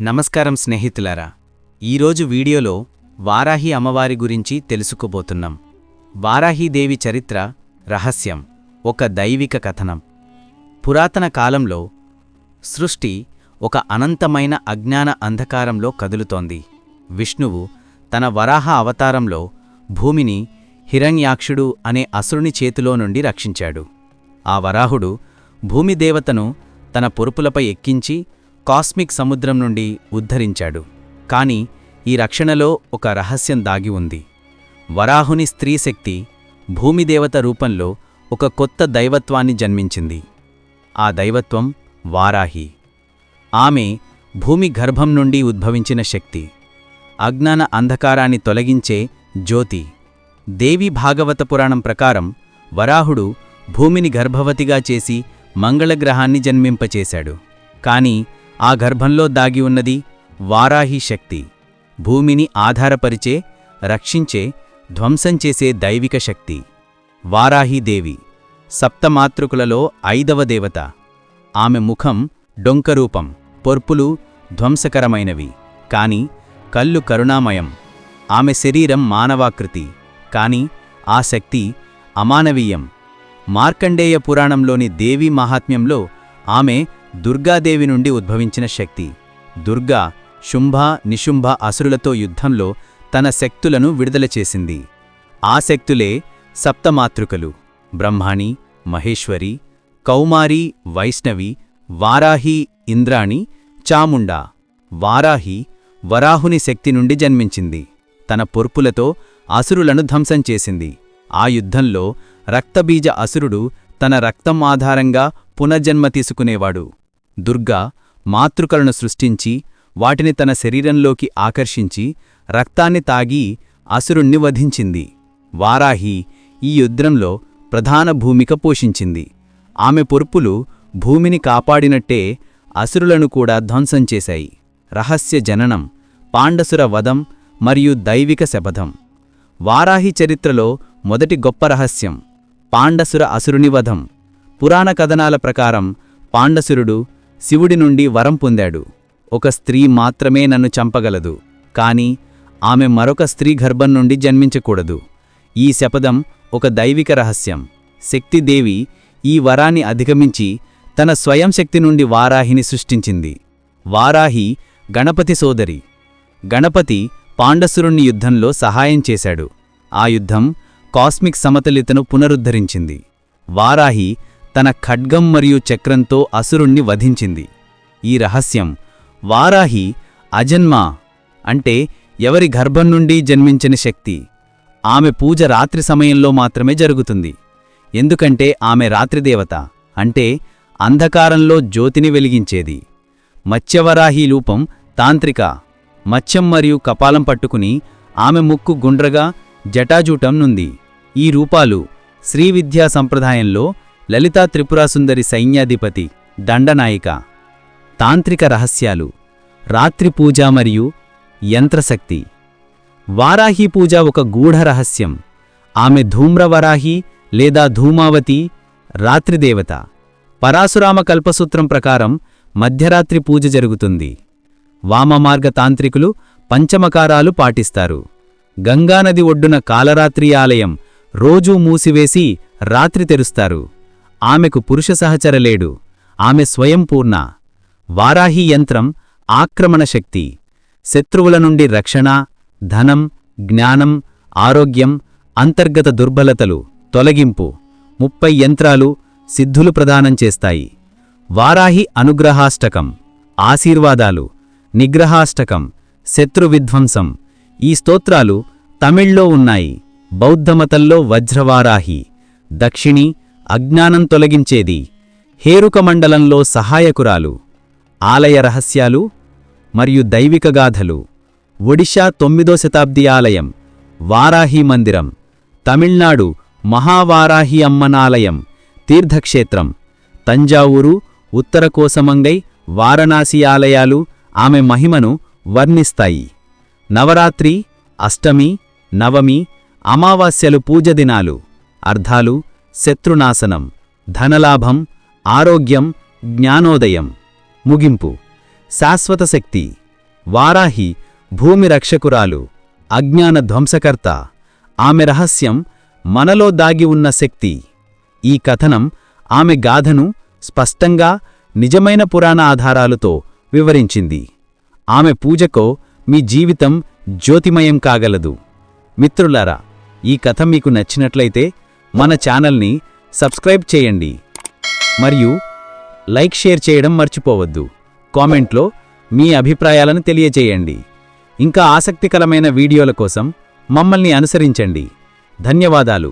నమస్కారం స్నేహితులారా ఈరోజు వీడియోలో వారాహి అమ్మవారి గురించి తెలుసుకోబోతున్నాం. వారాహీదేవి చరిత్ర రహస్యం ఒక దైవిక కథనం. పురాతన కాలంలో సృష్టి ఒక అనంతమైన అజ్ఞాన అంధకారంలో కదులుతోంది. విష్ణువు తన వరాహ అవతారంలో భూమిని హిరణ్యాక్షుడు అనే అసురుని చేతిలో నుండి రక్షించాడు. ఆ వరాహుడు భూమిదేవతను తన పొరుపులపై ఎక్కించి కాస్మిక్ సముద్రం నుండి ఉద్ధరించాడు. కాని ఈ రక్షణలో ఒక రహస్యం దాగి ఉంది. వరాహుని స్త్రీశక్తి భూమిదేవత రూపంలో ఒక కొత్త దైవత్వాన్ని జన్మించింది. ఆ దైవత్వం వారాహి. ఆమె భూమి గర్భం నుండి ఉద్భవించిన శక్తి. అజ్ఞాన అంధకారాన్ని తొలగించే జ్యోతి. దేవి భాగవత పురాణం ప్రకారం వరాహుడు భూమిని గర్భవతిగా చేసి మంగళగ్రహాన్ని జన్మింపచేశాడు. కాని ఆ గర్భంలో దాగి ఉన్నది వారాహి శక్తి. భూమిని ఆధారపరిచే రక్షించే ధ్వంసం చేసే దైవిక శక్తి. వారాహీదేవి సప్తమాతృకులలో ఐదవ దేవత. ఆమె ముఖం డొంకరూపం పొర్పులు ధ్వంసకరమైనవి. కాని కళ్ళు కరుణామయం. ఆమె శరీరం మానవాకృతి. కాని ఆ శక్తి అమానవీయం. మార్కండేయ పురాణంలోని దేవీ మహాత్మ్యంలో ఆమె దుర్గాదేవి నుండి ఉద్భవించిన శక్తి. దుర్గా శుంభ నిశుంభ అసురులతో యుద్ధంలో తన శక్తులను విడుదల చేసింది. ఆ శక్తులే సప్తమాతృకలు. బ్రహ్మాణి మహేశ్వరి కౌమారి వైష్ణవి వారాహి ఇంద్రాణి చాముండా. వారాహి వరాహుని శక్తి నుండి జన్మించింది. తన పొర్పులతో అసురులను ధ్వంసం చేసింది. ఆ యుద్ధంలో రక్తబీజ అసురుడు తన రక్తం ఆధారంగా పునర్జన్మ తీసుకునేవాడు. దుర్గా మాతృకలను సృష్టించి వాటిని తన శరీరంలోకి ఆకర్షించి రక్తాన్ని తాగి అసురుణ్ణి వధించింది. వారాహి ఈ యుద్ధంలో ప్రధాన భూమిక పోషించింది. ఆమె పొరుపులు భూమిని కాపాడినట్టే అసురులను కూడా ధ్వంసం చేశాయి. రహస్య జననం పాండసుర వధం మరియు దైవిక శపథం. వారాహి చరిత్రలో మొదటి గొప్ప రహస్యం పాండసుర అసురుని వధం. పురాణ కథనాల ప్రకారం పాండసురుడు శివుడి నుండి వరం పొందాడు. ఒక స్త్రీ మాత్రమే నన్ను చంపగలదు. కాని ఆమె మరొక స్త్రీ గర్భం నుండి జన్మించకూడదు. ఈ శపథం ఒక దైవిక రహస్యం. శక్తిదేవి ఈ వరాన్ని అధిగమించి తన స్వయం శక్తి నుండి వారాహిని సృష్టించింది. వారాహి గణపతి సోదరి. గణపతి పాండసురుణ్ణి యుద్ధంలో సహాయం చేశాడు. ఆ యుద్ధం కాస్మిక్ సమతులితను పునరుద్ధరించింది. వారాహి తన ఖడ్గం మరియు చక్రంతో అసురుణ్ణి వధించింది. ఈ రహస్యం వారాహి అజన్మ అంటే ఎవరి గర్భం నుండి జన్మించని శక్తి. ఆమె పూజ రాత్రి సమయంలో మాత్రమే జరుగుతుంది. ఎందుకంటే ఆమె రాత్రిదేవత అంటే అంధకారంలో జ్యోతిని వెలిగించేది. మత్స్యవరాహి రూపం తాంత్రిక మత్స్యం మరియు కపాలం పట్టుకుని ఆమె ముక్కు గుండ్రగా జటాజూటం నుంది. ఈ రూపాలు శ్రీవిద్యా సంప్రదాయంలో లలితా త్రిపురాసుందరి సైన్యాధిపతి దండనాయిక. తాంత్రిక రహస్యాలు. రాత్రి పూజ మరియు యంత్రశక్తి. వారాహి పూజ ఒక గూఢ రహస్యం. ఆమె ధూమ్రవరాహి లేదా ధూమావతి రాత్రిదేవత పరాశురామ కల్పసూత్రం ప్రకారం మధ్యరాత్రి పూజ జరుగుతుంది. వామమార్గ తాంత్రికులు పంచమకారాలు పాటిస్తారు. గంగానది ఒడ్డున కాలరాత్రి ఆలయం రోజూ మూసివేసి రాత్రి తెరుస్తారు. ఆమెకు పురుష సహచరలేడు ఆమె స్వయంపూర్ణ వారాహి యంత్రం ఆక్రమణ శక్తి. శత్రువుల నుండి రక్షణ ధనం జ్ఞానం ఆరోగ్యం అంతర్గత దుర్బలతలు తొలగింపు. ముప్పై యంత్రాలు సిద్ధులు ప్రదానం చేస్తాయి. వారాహి అనుగ్రహాష్టకం ఆశీర్వాదాలు నిగ్రహాష్టకం శత్రువిధ్వంసం ఈ స్తోత్రాలు తమిళ్ళో ఉన్నాయి. బౌద్ధమతంలో వజ్రవారాహి దక్షిణి అజ్ఞానం తొలగించేది. హేరుక మండలంలో సహాయకురాలు ఆలయ రహస్యాలు మరియు దైవిక గాథలు. ఒడిషా తొమ్మిదో శతాబ్ది ఆలయం వారాహి మందిరం. తమిళనాడు మహావారాహి అమ్మనాలయం తీర్థక్షేత్రం. తంజావూరు ఉత్తర కోసమంగై వారణాసి ఆలయాలు ఆమె మహిమను వర్ణిస్తాయి. నవరాత్రి అష్టమి నవమి అమావాస్యలు పూజ దినాలు. అర్ధాలు శత్రునాశనం ధనలాభం ఆరోగ్యం జ్ఞానోదయం. ముగింపు. శాశ్వత శక్తి. వారాహి భూమి రక్షకురాలు. అజ్ఞాన ధ్వంసకర్త. ఆమె రహస్యం మనలో దాగి ఉన్న శక్తి. ఈ కథనం ఆమె గాథను స్పష్టంగా నిజమైన పురాణ ఆధారాలతో వివరించింది. ఆమె పూజకో మీ జీవితం జ్యోతిమయం కాగలదు. మిత్రులారా ఈ కథ మీకు నచ్చినట్లయితే మన ఛానల్ని సబ్స్క్రైబ్ చేయండి మరియు లైక్ షేర్ చేయడం మర్చిపోవద్దు. కామెంట్లో మీ అభిప్రాయాలను తెలియజేయండి. ఇంకా ఆసక్తికరమైన వీడియోల కోసం మమ్మల్ని అనుసరించండి. ధన్యవాదాలు.